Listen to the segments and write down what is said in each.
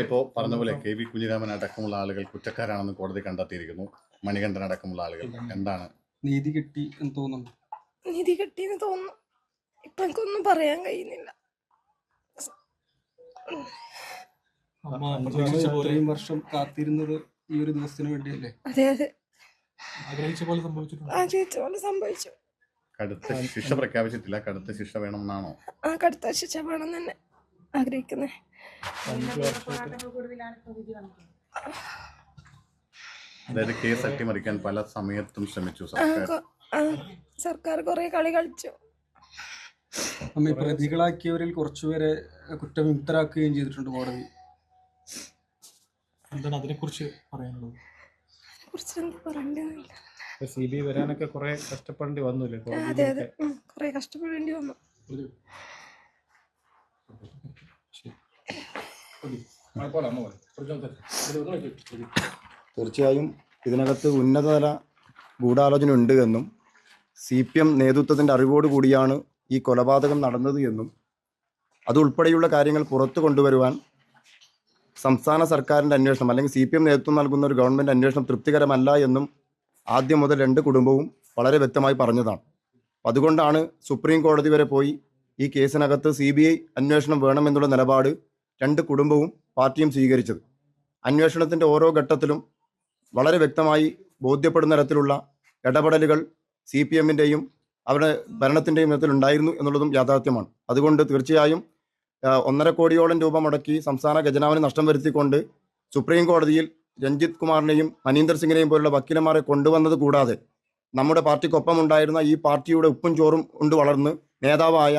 ഇപ്പോൾ പറഞ്ഞ പോലെ കെ വി കുഞ്ഞിരാമൻ അടക്കമുള്ള ആളുകൾ കുറ്റക്കാരാണെന്ന് കോടതി കണ്ടെത്തിയിരിക്കുന്നു. മണികണ്ഠൻ അടക്കമുള്ള ആളുകൾ. എന്താണ്? നീതി കിട്ടി എന്ന് തോന്നുന്നു. നീതി കിട്ടി എന്ന് തോന്നുന്നു. ഇപ്പൊ എനിക്കൊന്നും പറയാൻ കഴിയുന്നില്ല. ഇത്രയും വർഷം കാത്തിരുന്നത് ഈ ഒരു ദിവസത്തിന് വേണ്ടിയല്ലേ? അതെ അതെ. ആഗ്രഹിച്ച പോലെ സംഭവിച്ചിട്ടുണ്ട്. ആ ചേച്ചി പോലെ സംഭവിച്ചു. കടുത്ത ശിക്ഷ പ്രഖ്യാപിച്ചിട്ടില്ല. കടുത്ത ശിക്ഷ വേണമെന്നാണോ? ആ കടുത്ത ശിക്ഷ വേണം തന്നെ വർഷമായിട്ട് അതായത് കേസ് അട്ടിമറിക്കാൻ പല സമയത്തും ശ്രമിച്ചു സർക്കാർ. സർക്കാർ കുറെ കളി കളിച്ചു. നമ്മ ഈ പ്രതികളാക്കിയവരിൽ കുറച്ചുപേരെ കുറ്റവിമുക്തരാക്കുകയും ചെയ്തിട്ടുണ്ട് കോടതി. എന്താണ് അതിനെക്കുറിച്ച് പറയാനുള്ളത്? കുറിച്ച് പറയാനുള്ളത് പറയണ്ടെന്നില്ല സി ബി വരാനൊക്കെ കുറെ കഷ്ടപ്പെടേണ്ടി വന്നില്ലേ ആ, അതെ അതെ. കുറെ കഷ്ടപ്പെടേണ്ടി വന്നു. തീർച്ചയായും ഇതിനകത്ത് ഉന്നതതല ഗൂഢാലോചന ഉണ്ട് എന്നും സി പി എം നേതൃത്വത്തിന്റെ അറിവോട് കൂടിയാണ് ഈ കൊലപാതകം നടന്നത് എന്നും അതുൾപ്പെടെയുള്ള കാര്യങ്ങൾ പുറത്തു കൊണ്ടുവരുവാൻ സംസ്ഥാന സർക്കാരിന്റെ അന്വേഷണം അല്ലെങ്കിൽ സി പി എം നേതൃത്വം നൽകുന്ന ഒരു ഗവൺമെന്റ് അന്വേഷണം തൃപ്തികരമല്ല എന്നും ആദ്യം മുതൽ രണ്ട് കുടുംബവും വളരെ വ്യക്തമായി പറഞ്ഞതാണ്. അതുകൊണ്ടാണ് സുപ്രീം കോടതി വരെ പോയി ഈ കേസിനകത്ത് സി ബി ഐ അന്വേഷണം വേണമെന്നുള്ള നിലപാട് രണ്ട് കുടുംബവും പാർട്ടിയും സ്വീകരിച്ചത്. അന്വേഷണത്തിന്റെ ഓരോ ഘട്ടത്തിലും വളരെ വ്യക്തമായി ബോധ്യപ്പെടുന്ന തരത്തിലുള്ള ഇടപെടലുകൾ സി പി എമ്മിന്റെയും അവരുടെ ഭരണത്തിന്റെയും നേതൃത്വത്തിൽ ഉണ്ടായിരുന്നു എന്നുള്ളതും യാഥാർത്ഥ്യമാണ്. അതുകൊണ്ട് തീർച്ചയായും ഒന്നര കോടിയോളം രൂപ മുടക്കി സംസ്ഥാന ഖജനാവിന് നഷ്ടം വരുത്തിക്കൊണ്ട് സുപ്രീം കോടതിയിൽ രഞ്ജിത്ത് കുമാറിനെയും മനീന്ദർ സിംഗിനെയും പോലുള്ള വക്കീലന്മാരെ കൊണ്ടുവന്നത് കൂടാതെ നമ്മുടെ പാർട്ടിക്കൊപ്പം ഉണ്ടായിരുന്ന ഈ പാർട്ടിയുടെ ഉപ്പും ചോറും കൊണ്ട് വളർന്ന് നേതാവായ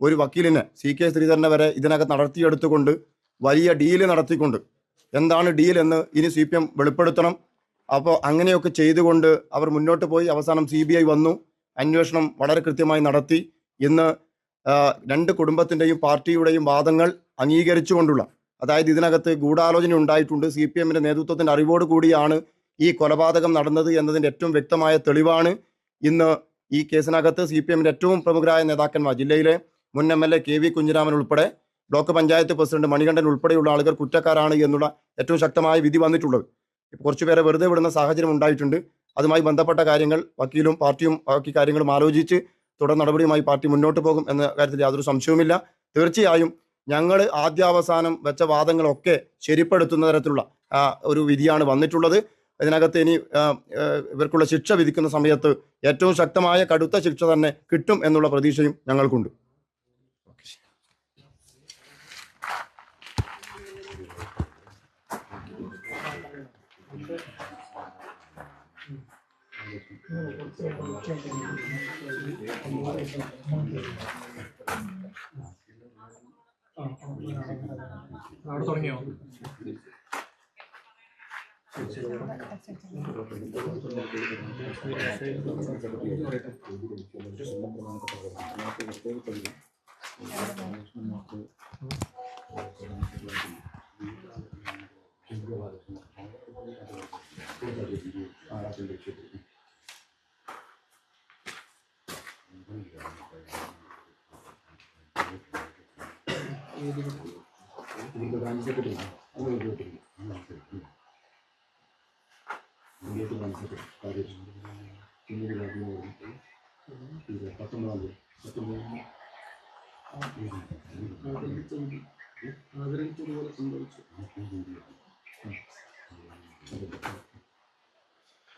ഒരു വക്കീലിനെ സി കെ ശ്രീധരനെ വരെ ഇതിനകത്ത് നടത്തിയെടുത്തുകൊണ്ട് വലിയ ഡീൽ നടത്തിക്കൊണ്ട് എന്താണ് ഡീൽ എന്ന് ഇനി സി പി എം വെളിപ്പെടുത്തണം. അപ്പോൾ അങ്ങനെയൊക്കെ ചെയ്തുകൊണ്ട് അവർ മുന്നോട്ട് പോയി. അവസാനം സി ബി ഐ വന്നു. അന്വേഷണം വളരെ കൃത്യമായി നടത്തി. ഇന്ന് രണ്ട് കുടുംബത്തിന്റെയും പാർട്ടിയുടെയും വാദങ്ങൾ അംഗീകരിച്ചുകൊണ്ടുള്ള അതായത് ഇതിനകത്ത് ഗൂഢാലോചന ഉണ്ടായിട്ടുണ്ട്. സി പി എമ്മിന്റെ നേതൃത്വത്തിന്റെ അറിവോട് കൂടിയാണ് ഈ കൊലപാതകം നടന്നത് എന്നതിന്റെ ഏറ്റവും വ്യക്തമായ തെളിവാണ്. ഇന്ന് ഈ കേസിനകത്ത് സി പി എമ്മിന്റെ ഏറ്റവും പ്രമുഖരായ നേതാക്കന്മാർ ജില്ലയിലെ മുൻ M L A K V Kunhiraman ഉൾപ്പെടെ ബ്ലോക്ക് പഞ്ചായത്ത് പ്രസിഡന്റ് മണികണ്ഠൻ ഉൾപ്പെടെയുള്ള ആളുകൾ കുറ്റക്കാരാണ് എന്നുള്ള ഏറ്റവും ശക്തമായ വിധി വന്നിട്ടുള്ളത്. കുറച്ചു കുറച്ചുപേരെ വെറുതെ വിടുന്ന സാഹചര്യം ഉണ്ടായിട്ടുണ്ട്. അതുമായി ബന്ധപ്പെട്ട കാര്യങ്ങൾ വക്കീലും പാർട്ടിയും ബാക്കി കാര്യങ്ങളും ആലോചിച്ച് തുടർ നടപടിയുമായി പാർട്ടി മുന്നോട്ട് പോകും എന്ന കാര്യത്തിൽ യാതൊരു സംശയവുമില്ല. തീർച്ചയായും ഞങ്ങൾ ആദ്യാവസാനം വെച്ച വാദങ്ങളൊക്കെ ശരിപ്പെടുത്തുന്ന തരത്തിലുള്ള ഒരു വിധിയാണ് വന്നിട്ടുള്ളത്. ഇതിനകത്ത് ഇനി ഇവർക്കുള്ള ശിക്ഷ വിധിക്കുന്ന സമയത്ത് ഏറ്റവും ശക്തമായ കടുത്ത ശിക്ഷ തന്നെ കിട്ടും എന്നുള്ള പ്രതീക്ഷയും ഞങ്ങൾക്കുണ്ട്. അവിടെ തുടങ്ങിയോ? ലക്ഷം ലക്ഷ്യത്തിൽ ഇതിന്റെ അഞ്ചെട്ടില്ല അങ്ങനെ ഇരുപത്തില്ല ഇരുപത്തി അഞ്ചെട്ട് കാര്യം പിന്നീട് കഴിഞ്ഞു ഇത് പത്തൊമ്പതാം തീയതി പത്തൊമ്പതാം സംഭവിച്ചു.